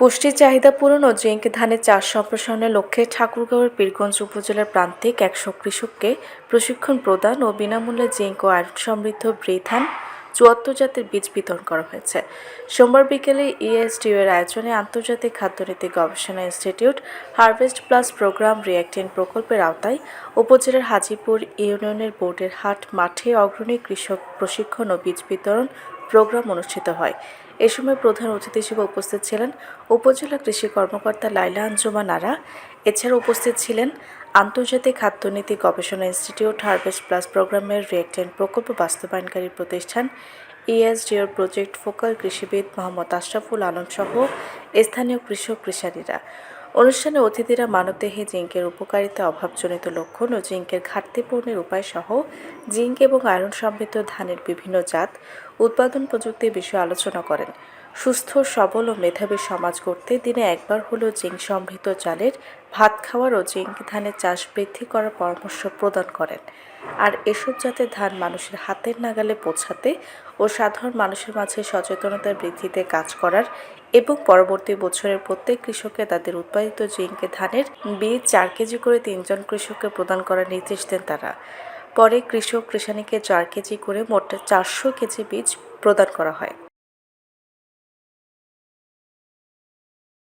পুষ্টির চাহিদা পূরণ ও জিঙ্ক ধানের চাষ সম্প্রসারণের লক্ষ্যে ঠাকুরগাঁওয়ের পীরগঞ্জ উপজেলার প্রান্তিক একশো কৃষককে প্রশিক্ষণ প্রদান ও বিনামূল্যে জিঙ্ক ও আয়রন সমৃদ্ধ ব্রি ধান চুয়াত্তর জাতের বীজ বিতরণ করা হয়েছে। সোমবার বিকেলে ইএসডিও এর আয়োজনে আন্তর্জাতিক খাদ্যনীতি গবেষণা ইনস্টিটিউট হারভেস্ট প্লাস প্রোগ্রাম রিয়াক্টিন প্রকল্পের আওতায় উপজেলার হাজিপুর ইউনিয়নের বোর্ডের হাট মাঠে অগ্রণী কৃষক প্রশিক্ষণ ও বীজ বিতরণ প্রোগ্রাম অনুষ্ঠিত হয়। এ সময় প্রধান অতিথি হিসেবে উপস্থিত ছিলেন উপজেলা কৃষি কর্মকর্তা লাইলা আঞ্জুমান আরা এছাড়া উপস্থিত ছিলেন আন্তর্জাতিক খাদ্যনীতি গবেষণা ইনস্টিটিউট হারভেস্ট প্লাস প্রোগ্রামের রিয়েক্টেন্ট প্রকল্প বাস্তবায়নকারী প্রতিষ্ঠান ইএসডিওর প্রজেক্ট, ফোকাল কৃষিবিদ মোহাম্মদ আশরাফুল আলম সহ স্থানীয় কৃষক কৃষারীরা। অনুষ্ঠানে অতিথিরা মানবদেহে জিঙ্কের উপকারিতা, অভাবজনিত লক্ষণ ও জিঙ্কের ঘাটতি পূরণের উপায় সহ জিঙ্ক এবং আয়রন সমৃদ্ধ ধানের বিভিন্ন জাত উৎপাদন প্রযুক্তির বিষয়ে আলোচনা করেন। সুস্থ, সবল ও মেধাবী সমাজ গড়তে দিনে একবার হলেও জিঙ্ক সমৃদ্ধ চালের ভাত খাওয়ার ও জিঙ্ক ধানের চাষ বৃদ্ধি করার পরামর্শ প্রদান করেন। আর এসব জাতের ধান মানুষের হাতের নাগালে পৌঁছাতে ও সাধারণ মানুষের মাঝে সচেতনতা বৃদ্ধিতে কাজ করার এবং পরবর্তী বছরের প্রত্যেক কৃষককে তাদের উৎপাদিত জিঙ্কে ধানের বীজ চার কেজি করে তিনজন কৃষককে প্রদান করার নির্দেশ দেন তারা। পরে কৃষক কৃষানীকে চার কেজি করে মোট চারশো কেজি বীজ প্রদান করা হয়।